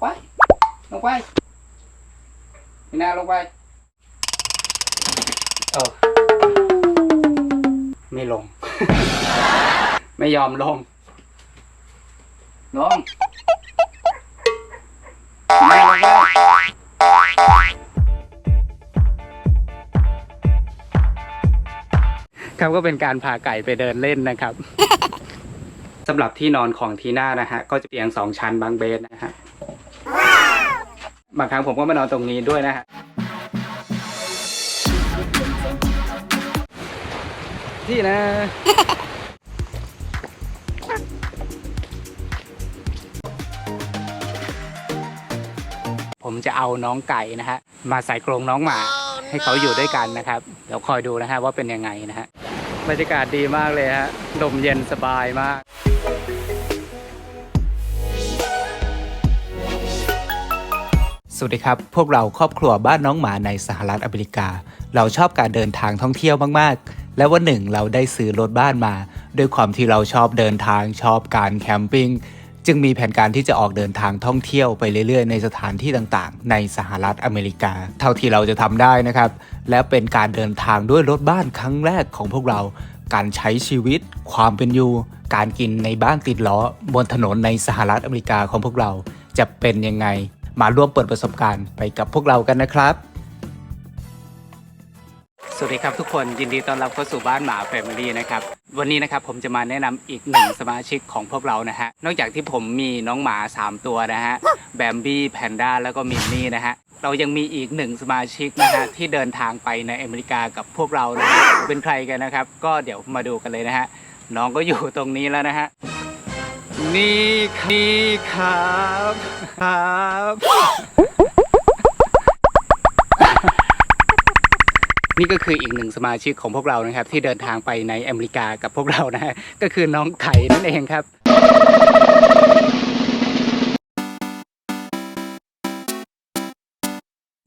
ไป ลงไปพี่นาลงไปเออไม่ลง ไม่ยอมลง ลงไม่ลงไปครับก็เป็นการพาไก่ไปเดินเล่นนะครับ สำหรับที่นอนของทีน่านะฮะ ก็จะเตียงสองชั้นบางเบสนะฮะ บางครั้งผมก็มานอนตรงนี้ด้วยนะฮะที่นะผมจะเอาน้องไก่นะฮะมาใส่กรงน้องหมา ให้เขาอยู่ด้วยกันนะครับเดี๋ยวคอยดูนะฮะว่าเป็นยังไงนะฮะบรรยากาศดีมากเลยฮะลมเย็นสบายมาก สวัสดีครับ พวกเราครอบครัวบ้านน้องหมาในสหรัฐอเมริกา เราชอบการเดินทางท่องเที่ยวมาก ๆ และวันหนึ่งเราได้ซื้อรถบ้านมา ด้วยความที่เราชอบเดินทางชอบการแคมปิ้งจึงมีแผนการที่จะออกเดินทางท่องเที่ยวไปเรื่อย ๆ ในสถานที่ต่างๆ ในสหรัฐอเมริกา เท่าที่เราจะทำได้นะครับ และเป็นการเดินทางด้วยรถบ้านครั้งแรกของพวกเรา การใช้ชีวิต ความเป็นอยู่ การกินในบ้านติดล้อบนถนนในสหรัฐอเมริกาของพวกเราจะเป็นยังไง มาร่วมเปิดประสบการณ์ไปกับพวกเรากันนะครับ สวัสดีครับทุกคนยินดีต้อนรับเข้าสู่บ้านหมาแฟมิลี่นะครับวันนี้นะครับผมจะมาแนะนำอีกหนึ่งสมาชิกของพวกเรานะฮะนอกจากที่ผมมีน้องหมา 3 ตัวนะฮะแบมบี้แพนด้าแล้วก็มินนี่นะฮะเรายังมีอีกหนึ่งสมาชิกนะฮะที่เดินทางไปในอเมริกากับพวกเรานะฮะเป็นใครกันนะครับ ก็เดี๋ยวมาดูกันเลยนะฮะน้องก็อยู่ตรงนี้แล้วนะฮะนี่นี่ครับครับ นี่ก็คืออีกหนึ่งสมาชิกของพวกเรานะครับ ที่เดินทางไปในอเมริกากับพวกเรานะฮะก็คือน้องไข่นั่นเองครับ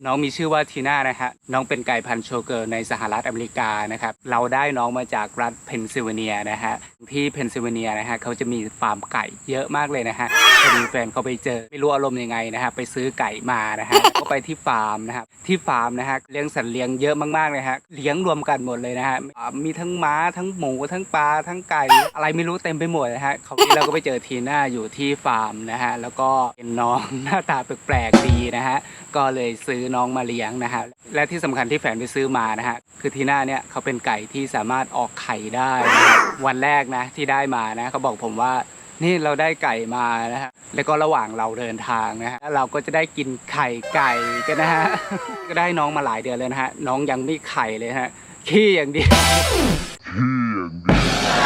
น้องมีชื่อว่าทีน่านะฮะน้องเป็นไก่พันธุ์โชเกอร์ในสหรัฐอเมริกานะครับเราได้น้องมาจากรัฐเพนซิลเวเนียนะฮะที่เพนซิลเวเนียนะฮะเขาจะมีฟาร์มไก่เยอะมากเลยนะฮะพอดีแฟนเขาไปเจอไม่รู้อารมณ์ยังไงนะฮะไปซื้อไก่มานะฮะก็ไปที่ฟาร์มนะครับที่ฟาร์มนะฮะเลี้ยงสัตว์เลี้ยงเยอะมากๆเลยฮะเลี้ยงรวมกันหมดเลยนะฮะมีทั้งม้าทั้งหมูทั้งปลาทั้งไก่อะไรไม่รู้เต็มไปหมดนะฮะเขาเราก็ไปเจอทีน่าอยู่ที่ฟาร์มนะฮะแล้วก็เป็นน้องหน้าตาแปลกๆดีนะฮะก็เลยซื้อน้องมาเลี้ยงนะฮะและที่สำคัญที่แฟนไปซื้อมานะฮะคือทีน่าเนี่ยเขาเป็นไก่ที่สามารถออกไข่ได้ วันแรกนะที่ได้มานะเขาบอกผมว่านี่เราได้ไก่มานะฮะแล้วก็ระหว่างเราเดินทางนะฮะเราก็จะได้กินไข่ไก่กันนะฮะก็ได้น้องมาหลายเดือนเลยนะฮะน้องยังไม่ไข่เลยฮะขี้อย่างเดียว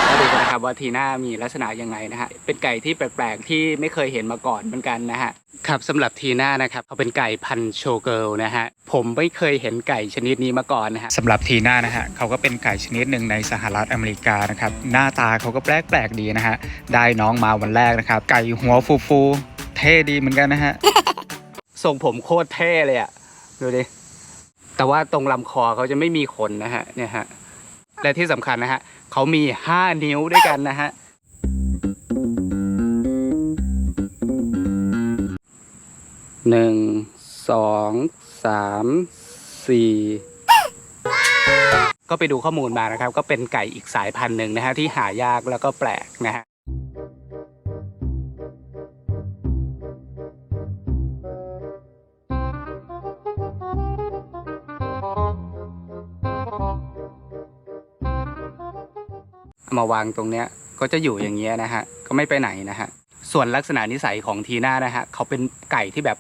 มาดูกันนะครับว่าทีน่ามีลักษณะยังไงนะฮะเป็นไก่ที่แปลกๆที่ไม่เคยเห็นมาก่อนเหมือนกันนะฮะครับสำหรับทีน่านะครับเขาเป็นไก่พันธุ์โชเกิลนะฮะผมไม่เคยเห็นไก่ชนิดนี้มาก่อนนะฮะสำหรับทีน่านะฮะเขาก็เป็นไก่ชนิดหนึ่งในสหรัฐอเมริกานะครับหน้าตาเขาก็แปลกๆดีนะฮะได้น้องมาวันแรกนะครับ ไก่หัวฟูๆเท่ดีเหมือนกันนะฮะทรงผมโคตรเท่เลยอะดูดิแต่ว่าตรงลำคอเขาจะไม่มีขนนะฮะเนี่ยฮะ และที่สำคัญนะฮะเขามี 5 นิ้วด้วยกันนะฮะหนึ่งสองสามสี่ก็ไปดูข้อมูลมานะครับ ก็เป็นไก่อีกสายพันธุ์หนึ่งนะฮะที่หายากแล้วก็แปลกนะฮะ มาวางตรงเนี้ยก็จะอยู่อย่างเงี้ยนะฮะก็ไม่ไปไหนนะฮะส่วนลักษณะนิสัยของทีน่านะฮะเขาเป็นไก่ที่แบบ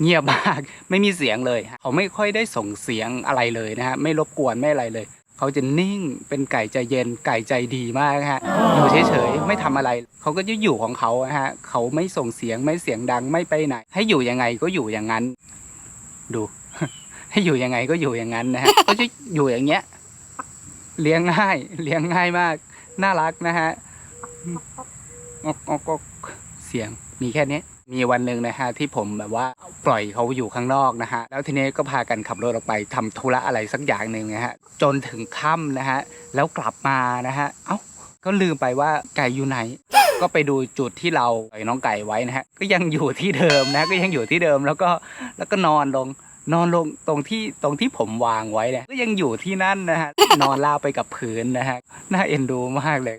เงียบมากไม่มีเสียงเลย เขาไม่ค่อยได้ส่งเสียงอะไรเลยนะฮะไม่รบกวนไม่อะไรเลย เขาจะนิ่งเป็นไก่ใจเย็นไก่ใจดีมากฮะอยู่เฉยๆไม่ทำอะไร เขาก็จะอยู่ของเขาอะฮะเขาไม่ส่งเสียงไม่เสียงดังไม่ไปไหน ให้อยู่ยังไงก็อยู่อย่างนั้น ดู ให้อยู่ยังไงก็อยู่อย่างนั้นนะฮะก็จะอยู่อย่างเงี้ย เลี้ยงง่าย เลี้ยงง่ายมาก น่ารักนะฮะออกออกออกเสียงมีแค่นี้มีวันหนึ่งนะฮะที่ผมแบบว่าปล่อยเขาอยู่ข้างนอกนะฮะแล้วทีนี้ก็พากันขับรถออกไปทำธุระอะไรสักอย่างหนึ่งนะฮะจนถึงค่ำนะฮะแล้วกลับมานะฮะเอ้าก็ลืมไปว่าไก่อยู่ไหน ก็ไปดูจุดที่เราปล่อยน้องไก่ไว้นะฮะก็ยังอยู่ที่เดิมนะก็ยังอยู่ที่เดิมแล้วก็แล้วก็นอนลง นอนลงตรงที่ตรงที่ผมวางไว้เนี่ยก็ยังอยู่ที่นั่นนะฮะ นอนราบไปกับพื้นนะฮะ น่าเอ็นดูมากเลย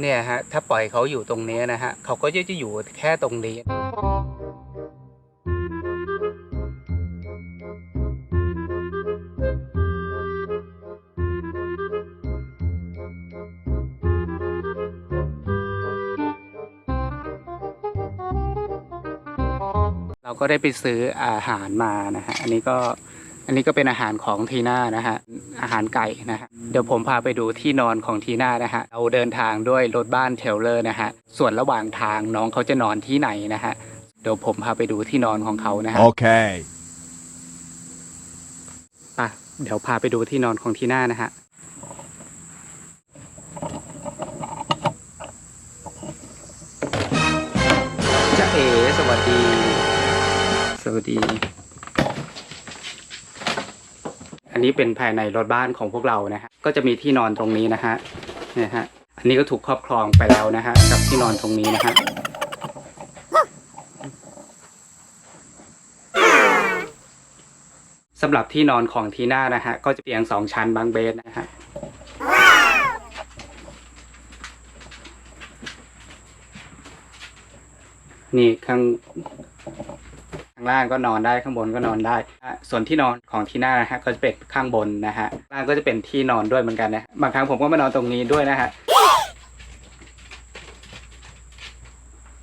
เนี่ยฮะถ้าปล่อยเขาอยู่ตรงนี้นะฮะเขาก็จะจะอยู่แค่ตรงนี้ ก็ได้ไปซื้ออาหารมานะฮะอันนี้ก็อันนี้ก็เป็นอาหารของทีน่านะฮะอาหารไก่นะฮะเดี๋ยวผมพาไปดูที่นอนของทีน่านะฮะเราเดินทางด้วยรถบ้านเทรลเลอร์นะฮะส่วนระหว่างทางน้องเขาจะนอนที่ไหนนะฮะเดี๋ยวผมพาไปดูที่นอนของเขานะฮะ Okay. อะเดี๋ยวพาไปดูที่นอนของทีน่านะฮะ สวัสดี อันนี้เป็นภายในรถบ้านของพวกเรานะฮะ ก็จะมีที่นอนตรงนี้นะฮะนี่ฮะ อันนี้ก็ถูกครอบครองไปแล้วนะฮะ กับที่นอนตรงนี้นะฮะสำหรับที่นอนของทีน่านะฮะ ก็จะเตียงสองชั้นบางเบสนะฮะนี่ข้าง ล่างก็นอนได้ข้างบนก็นอนได้ ส่วนที่นอนของทีน่านะฮะก็จะเป็นข้างบนนะฮะล่างก็จะเป็นที่นอนด้วยเหมือนกันนะบางครั้งผมก็มานอนตรงนี้ด้วยนะฮะ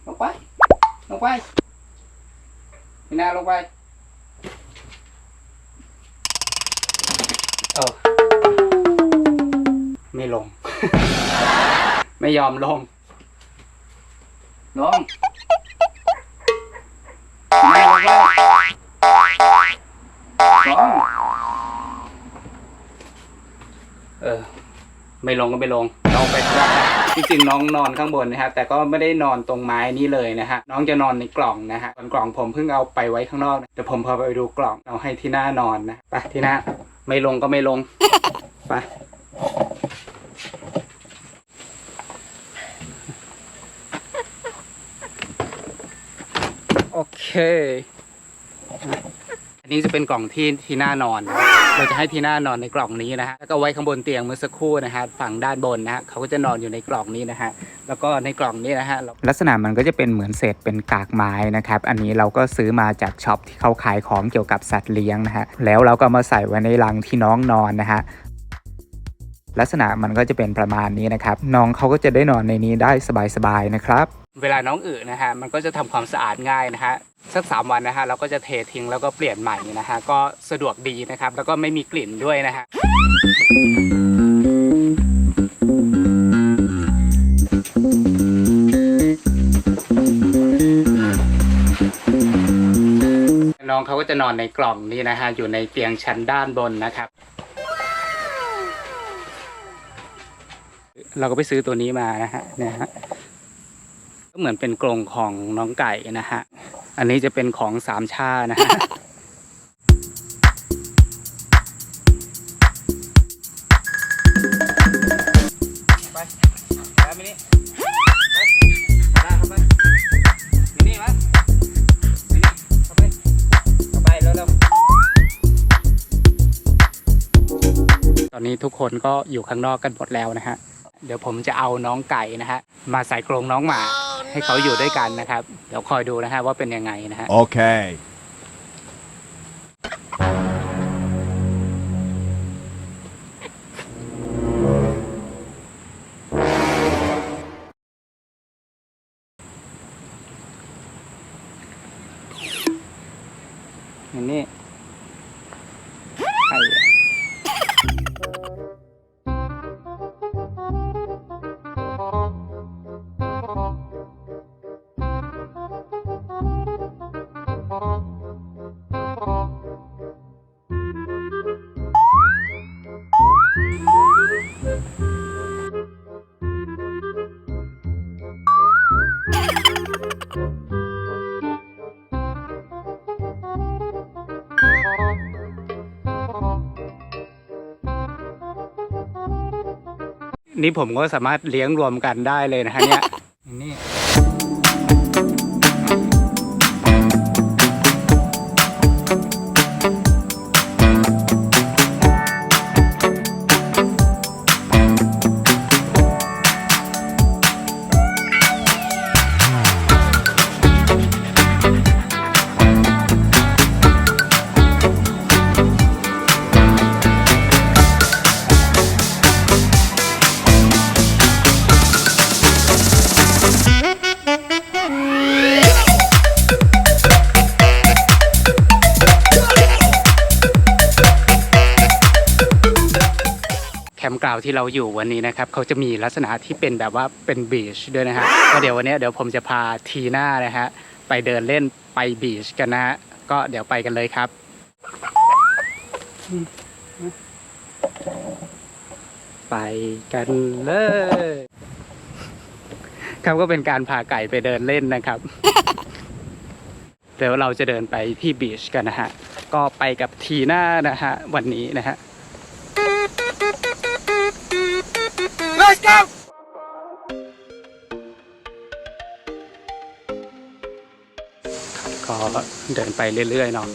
ลงไปลงไปทีน่าลงไปเออไม่ลง ไม่ยอมลงลง ไม่ลงก็ไม่ลงลงไปข้างล่างจริงๆน้องนอนข้างบนนะฮะแต่ก็ไม่ได้นอนตรงไม้นี่เลยนะฮะน้องจะนอนในกล่องนะฮะส่วนกล่องผมเพิ่งเอาไปไว้ข้างนอกนะเดี๋ยวผมพาไปดูกล่องเอาให้ที่หน้านอนนะไปที่หน้าไม่ลงก็ไม่ลงไปโอเค อันนี้จะเป็นกล่องที่ที่หน้านอนนะ เราจะให้ที่หน้านอนในกล่องนี้นะฮะแล้วก็ไว้ข้างบนเตียงเมื่อสักครู่นะฮะฝั่งด้านบนนะฮะเขาก็จะนอนอยู่ในกล่องนี้นะฮะแล้วก็ในกล่องนี้นะฮะลักษณะมันก็จะเป็นเหมือนเศษเป็นกากไม้นะครับอันนี้เราก็ซื้อมาจากช็อปที่เขาขายของเกี่ยวกับสัตว์เลี้ยงนะฮะแล้วเราก็มาใส่ไว้ในรังที่น้องนอนนะฮะลักษณะมันก็จะเป็นประมาณนี้นะครับ น้องเขาก็จะได้นอนในนี้ได้สบายๆนะครับ เวลาน้องอึนะฮะมันก็จะทำความสะอาดง่ายนะฮะสักสามวันนะฮะเราก็จะเททิ้งแล้วก็เปลี่ยนใหม่นะฮะก็สะดวกดีนะครับ แล้วก็ไม่มีกลิ่นด้วยนะฮะน้องเขาก็จะนอนในกล่องนี้นะฮะอยู่ในเตียงชั้นด้านบนนะครับ เราก็ไปซื้อตัวนี้มานะฮะเนี่ยฮะ ก็เหมือนเป็นกรงของน้องไก่นะฮะ อันนี้จะเป็นของสามชานะฮะไปแล้วมินี่ไปไปมินี่มามินี่เข้าไปเข้าไปเร็วตอนนี้ทุกคนก็อยู่ข้างนอกกันหมดแล้วนะฮะ เดี๋ยวผมจะเอาน้องไก่นะฮะ มาใส่กรงน้องหมา ให้เขาอยู่ด้วยกันนะครับ เดี๋ยวคอยดูนะฮะว่าเป็นยังไงนะฮะ Okay. นี่ผมก็สามารถเลี้ยงรวมกันได้เลยนะฮะเนี่ย ที่เราอยู่วันนี้นะครับเขาจะมีลักษณะที่เป็นแบบว่าเป็นบีชด้วยนะฮะก็เดี๋ยววันนี้เดี๋ยวผมจะพาทีน่านะฮะไปเดินเล่นไปบีชกันนะฮะก็เดี๋ยวไปกันเลยครับไปกันเลย ครับก็เป็นการพาไก่ไปเดินเล่นนะครับ เดี๋ยวเราจะเดินไปที่บีชกันนะฮะ ก็ไปกับทีน่านะฮะ วันนี้นะฮะ เดินไปเรื่อยๆเนาะ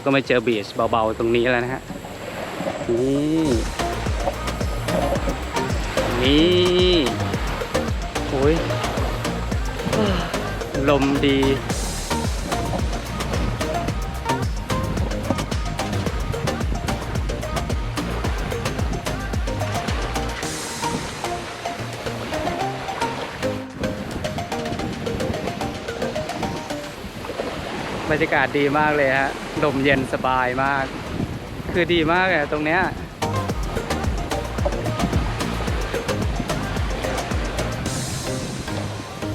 แล้วก็มาเจอบีชเบาๆตรงนี้แล้วนะฮะ นี่นี่โอ้ยลมดี รยากาศดีมากเลยฮะลมเย็นสบายมาก คือดีมากอะตรงเนี้ย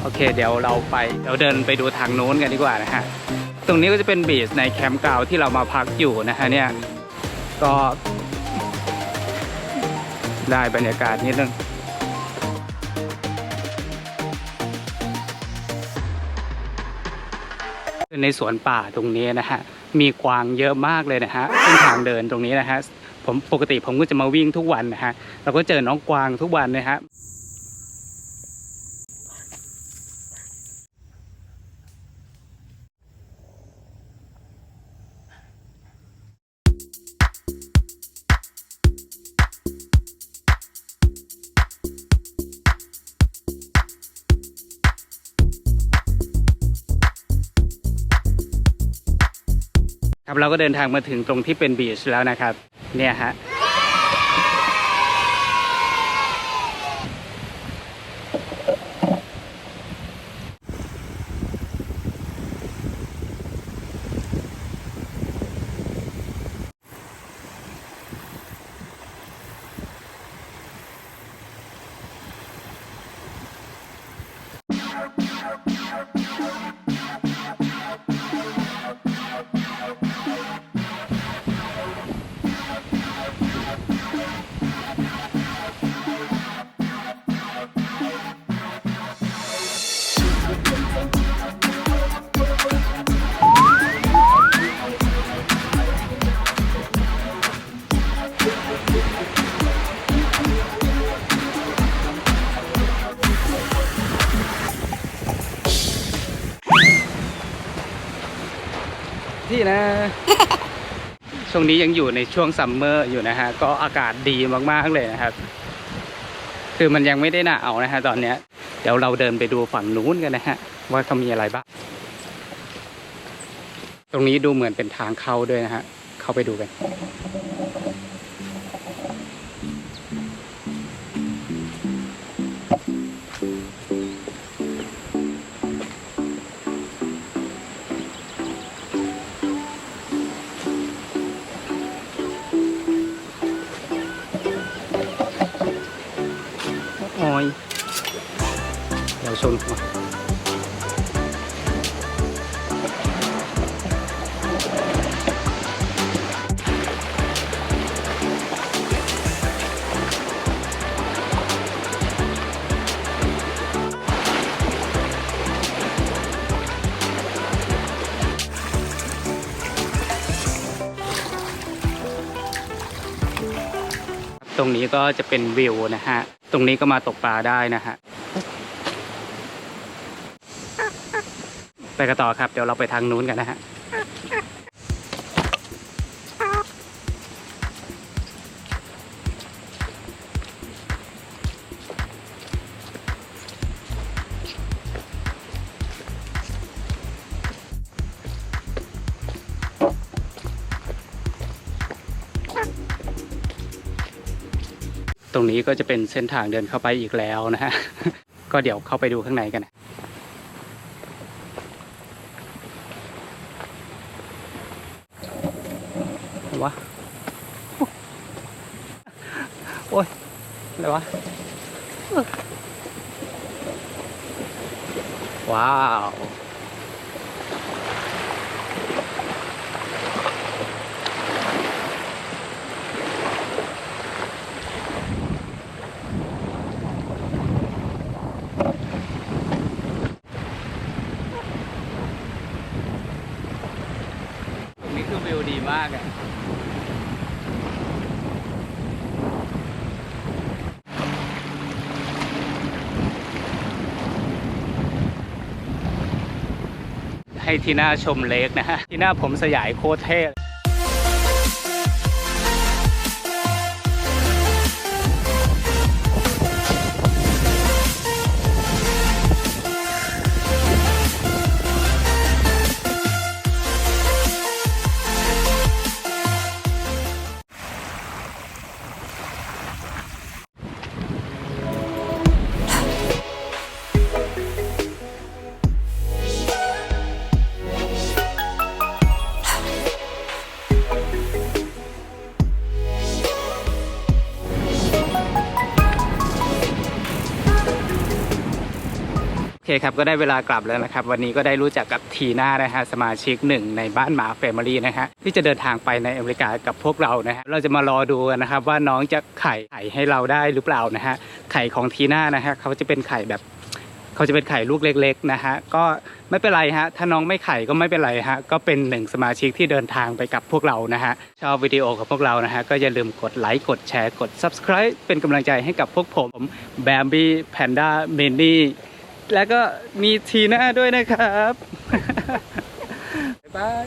โอเค เดี๋ยวเราไปเดี๋ยวเดินไปดูทางโน้นกันดีกว่านะฮะ ตรงนี้ก็จะเป็นบีชในแคมป์เก่าที่เรามาพักอยู่นะฮะเนี่ย ก็ได้บรรยากาศนิดนึง ในสวนป่าตรงนี้นะฮะมีกวางเยอะมากเลยนะฮะเส้นทางเดินตรงนี้นะฮะผมปกติผมก็จะมาวิ่งทุกวันนะฮะเราก็เจอน้องกวางทุกวันนะฮะ ครับเราก็เดินทางมาถึงตรงที่เป็นบีชแล้วนะครับ เนี่ยฮะ ที่นะ ช่วงนี้ยังอยู่ในช่วงซัมเมอร์อยู่นะฮะ ก็อากาศดีมากๆเลยนะครับ คือมันยังไม่ได้หนาวนะฮะตอนเนี้ย เดี๋ยวเราเดินไปดูฝั่งนู้นกันนะฮะ ว่าเขามีอะไรบ้าง ตรงนี้ดูเหมือนเป็นทางเข้าด้วยนะฮะ เข้าไปดูกัน นหัตรงนี้ก็จะเป็นวิวนะฮะ ตรงนี้ก็มาตกปลาได้นะฮะ ไปกันต่อครับ เดี๋ยวเราไปทางนู้นกันนะฮะตรงนี้ก็จะเป็นเส้นทางเดินเข้าไปอีกแล้วนะฮะ ก็เดี๋ยวเข้าไปดูข้างในกัน นะวะโอ้ยอะไรวะ ว้าวตรงนี้คือวิวดีมากอะ ให้ทีน่าชมเล็กนะฮะทีน่าผมสยายโคตรเท่ โอเคครับ ก็ได้เวลากลับแล้วนะครับ วันนี้ก็ได้รู้จักกับทีน่านะฮะสมาชิกหนึ่งในบ้านหมาแฟมิลี่นะฮะที่จะเดินทางไปในอเมริกากับพวกเรานะฮะเราจะมารอดูกันนะครับว่าน้องจะไข่ไข่ให้เราได้หรือเปล่านะฮะไข่ของทีน่านะฮะเขาจะเป็นไข่แบบเขาจะเป็นไข่ลูกเล็ก ๆนะฮะก็ไม่เป็นไรฮะถ้าน้องไม่ไข่ก็ไม่เป็นไรฮะก็เป็นหนึ่งสมาชิกที่เดินทางไปกับพวกเรานะฮะชอบวิดีโอของพวกเรานะฮะก็อย่าลืมกดไลค์กดแชร์กด subscribe เป็นกำลังใจให้กับพวกผมแบมบี้แพนด้าเมนนี่ แล้วก็มีทีหน้าด้วยนะครับ บ๊ายบาย